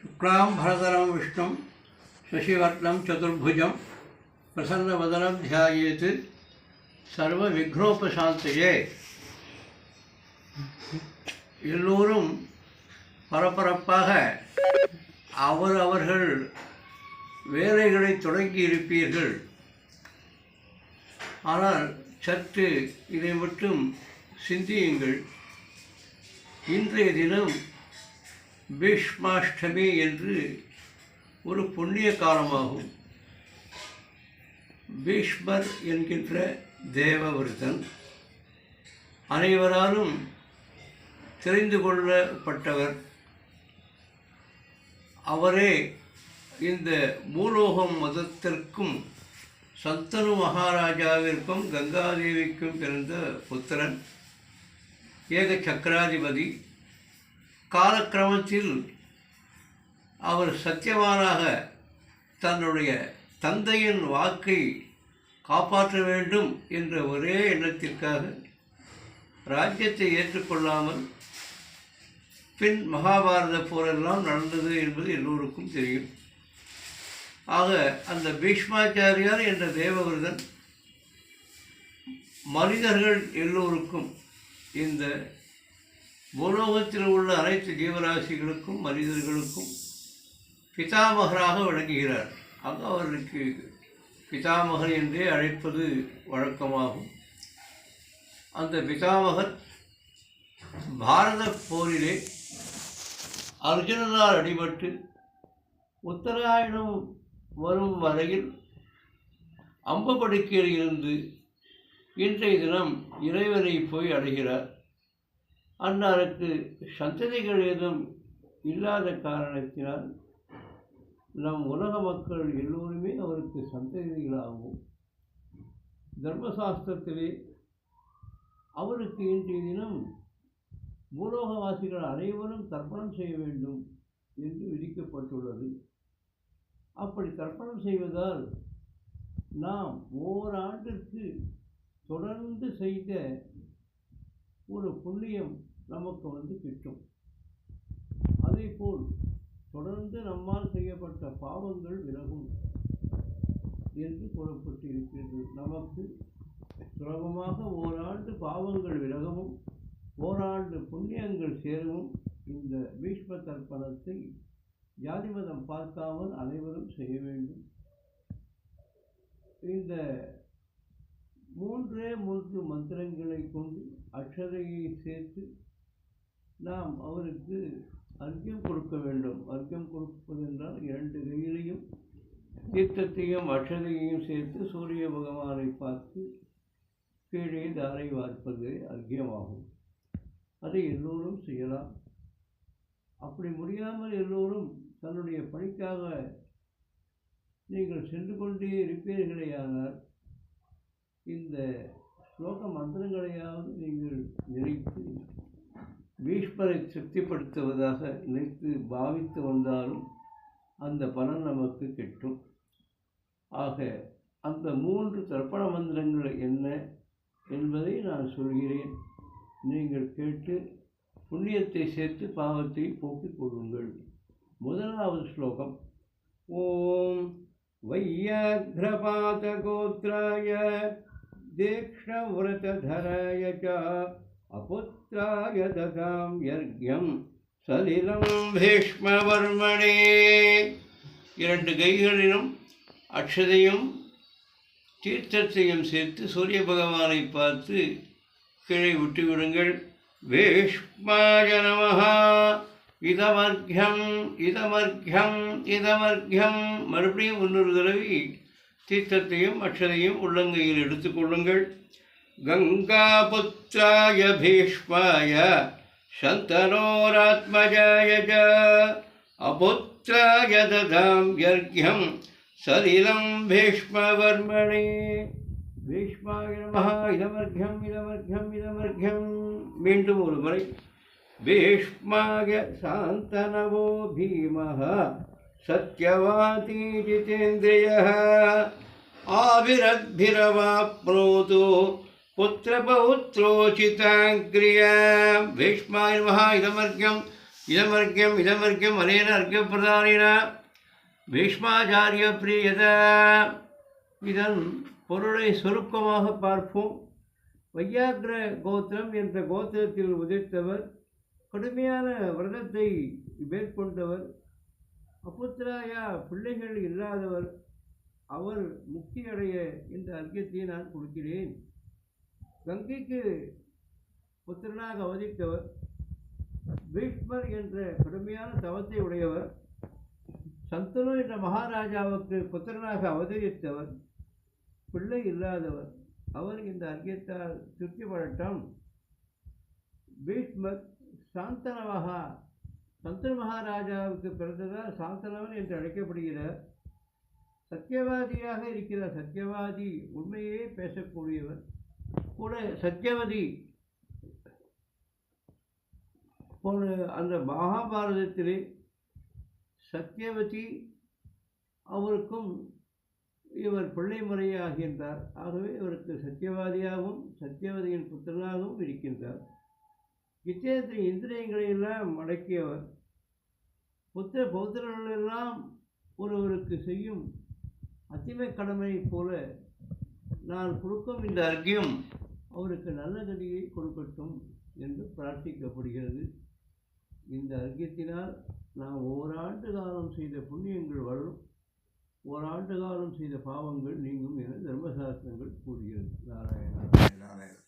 शुक्लां भरतरं विष्णुं शशिवर्णं चतुर्भुजं प्रसन्नवदनं ध्यायेत् சர்வவிக்னோபசாந்தையே எல்லோரும் பரபரப்பாக அவர் அவர்கள் வேலைகளை தொடங்கி இருப்பீர்கள் ஆனால் சற்று இதை மட்டும் சிந்தியுங்கள் இன்றைய தினம் பீஷ்மாஷ்டமி என்று ஒரு புண்ணிய காலமாகும். பீஷ்மர் என்கின்ற தேவவிரதன் அனைவராலும் தெரிந்து கொள்ளப்பட்டவர். அவரே இந்த மூலோகம் மதத்திற்கும் சந்தனு மகாராஜாவிற்கும் கங்காதேவிக்கும் பிறந்த புத்திரன் ஏக சக்கராதிபதி. காலக்கிரமத்தில் அவர் சத்தியவானாக தன்னுடைய தந்தையின் வாக்கை காப்பாற்ற வேண்டும் என்ற ஒரே எண்ணத்திற்காக ராஜ்யத்தை ஏற்றுக்கொள்ளாமல் பின் மகாபாரத போரெல்லாம் நடந்தது என்பது எல்லோருக்கும் தெரியும். ஆக அந்த பீஷ்மாச்சாரியார் என்ற தேவவர்தன் மனிதர்கள் எல்லோருக்கும் இந்த பூலோகத்தில் உள்ள அனைத்து ஜீவராசிகளுக்கும் மனிதர்களுக்கும் பிதாமகராக விளங்குகிறார். அங்கு அவர்களுக்கு பிதாமகர் என்றே அழைப்பது வழக்கமாகும். அந்த பிதாமகர் பாரத போரிலே அர்ஜுனனால் அடிபட்டு உத்தராயணம் வரும் வரையில் அம்பு படுக்கையில் இருந்து இன்றைய தினம் இறைவனை போய் அடைகிறார். அன்னாருக்கு சந்ததிகள் ஏதும் இல்லாத காரணத்தினால் நம் உலக மக்கள் எல்லோருமே அவருக்கு சந்ததிகளாகும் தர்மசாஸ்திரத்திலே அவருக்கு இன்றைய தினம் பூலோகவாசிகள் அனைவரும் தர்ப்பணம் செய்ய வேண்டும் என்று விதிக்கப்பட்டுள்ளது. அப்படி தர்ப்பணம் செய்வதால் நாம் ஓராண்டிற்கு தொடர்ந்து செய்த ஒரு புண்ணியம் நமக்கு வந்து கிட்டும். அதே போல் தொடர்ந்து நம்மால் செய்யப்பட்ட பாவங்கள் விலகும் என்று கூறப்பட்டு இருக்கிறது நமக்கு சுலபமாக ஓராண்டு பாவங்கள் விலகவும் ஓராண்டு புண்ணியங்கள் சேரவும் இந்த பீஷ்ம தர்ப்பணத்தை ஜாதிமதம் பார்க்காமல் அனைவரும் செய்ய வேண்டும். இந்த மூன்றே மூன்று மந்திரங்களை கொண்டு அக்ஷதையை சேர்த்து நாம் அவருக்கு அர்க்கியம் கொடுக்க வேண்டும். அர்க்கியம் கொடுப்பது என்றால் இரண்டு கையிலையும் தீர்த்தத்தையும் அக்ஷதையையும் சேர்த்து சூரிய பகவானை பார்த்து கீழே தாரை வார்ப்பது அர்க்கியமாகும். அதை எல்லோரும் செய்யலாம். அப்படி முடியாமல் எல்லோரும் தன்னுடைய பணிக்காக நீங்கள் சென்று கொண்டே இருப்பீர்களேயானால் இந்த ஸ்லோக மந்திரங்களையாவது நீங்கள் நினைத்து பீஷ்மரை திருப்திப்படுத்துவதாக நினைத்து பாவித்து வந்தாலும் அந்த பலன் நமக்கு கிட்டும். ஆக அந்த மூன்று தர்ப்பண மந்திரங்கள் என்ன என்பதை நான் சொல்கிறேன். நீங்கள் கேட்டு புண்ணியத்தை சேர்த்து பாவத்தை போக்கிக் கொள்ளுங்கள். முதலாவது ஸ்லோகம். ஓம் வையாக்ரபாதகோத்ராய தீக்ஷ்ணவிரதராய ச அபுத்திராய ததாம் யர்க்யம் சலிலம் பீஷ்மவர்மணே இரண்டு கைகளிலும் அக்ஷதையும் தீர்த்தத்தையும் சேர்த்து சூரிய பகவானை பார்த்து கீழே விட்டுவிடுங்கள். விடுங்கள் பீஷ்மாய நமஹா. இதமர்க்யம் இதமர்க்யம் இதமர்க்யம். மறுபடியும் இன்னொரு தடவை தீர்த்தத்தையும் அக்ஷதையும் உள்ளங்கையில் எடுத்துக்கொள்ளுங்கள் गङ्गापुत्राय भीष्माय शन्तनोरात्मजाय च अपुत्राय दधाम यज्ञम सलिलम भीष्मवर्मणि। भीष्माय नमः। भीष्माय शान्तनवो भीमः सत्यवाती जितेन्द्रियः आविरद्भिरवाप्नोतु புத்திரபௌத்ரோசிதாங்கிரிய வேஷ்மாயிர்மஹா இதமர்க்கியம் இதமர்க்கியம் இதமர்க்கியம் அனேன அர்க்கப்பிரதானின பீஷ்மாச்சாரிய பிரியத இதன் பொருளை சுருக்கமாக பார்ப்போம். வையாகிர கோத்திரம் என்ற கோத்திரத்தில் உதைத்தவர் கடுமையான விரதத்தை மேற்கொண்டவர் அப்புத்திராயா பிள்ளைகள் இல்லாதவர் அவர் முக்தியடைய இந்த அர்க்கியத்தை நான் கொடுக்கிறேன். கங்கைக்கு புத்திரனாக அவதித்தவர் பீஷ்மர் என்ற கடுமையான தவத்தை உடையவர் சந்தனு என்ற மகாராஜாவுக்கு புத்திரனாக அவதரித்தவர் பிள்ளை இல்லாதவர். அவர் இந்த அர்க்கியத்தால் திருப்திப்படட்டும் பீஷ்மர் சாந்தனமாக சந்தன மகாராஜாவுக்கு பிறந்ததால் சாந்தனவன் என்று அழைக்கப்படுகிறார். சத்தியவாதியாக இருக்கிறார் சத்தியவாதி உண்மையே பேசக்கூடியவர். கூட சத்தியவதி போன அந்த மகாபாரதத்திலே சத்தியவதி அவருக்கும் இவர் பிள்ளை முறையாகின்றார். ஆகவே இவருக்கு சத்தியவாதியாகவும் சத்தியவதியின் புத்திரனாகவும் இருக்கின்றார். இச்சேதத்தின் இந்திரியங்களை எல்லாம் அடக்கியவர். புத்திர பௌத்திரர்களெல்லாம் ஒருவருக்கு செய்யும் அத்திமை கடமையைப் போல நான் கொடுக்கும் இந்த அர்க்கியம். அவருக்கு நல்ல கதியை கொடுக்கட்டும் என்று பிரார்த்திக்கப்படுகிறது. இந்த அர்க்கியத்தினால் நாம் ஓராண்டு காலம் செய்த புண்ணியங்கள் வளரும். ஓராண்டு காலம் செய்த பாவங்கள் நீங்கும் என தர்மசாஸ்திரங்கள் கூறுகிறது. நாராயண. நாராயண. நாராயண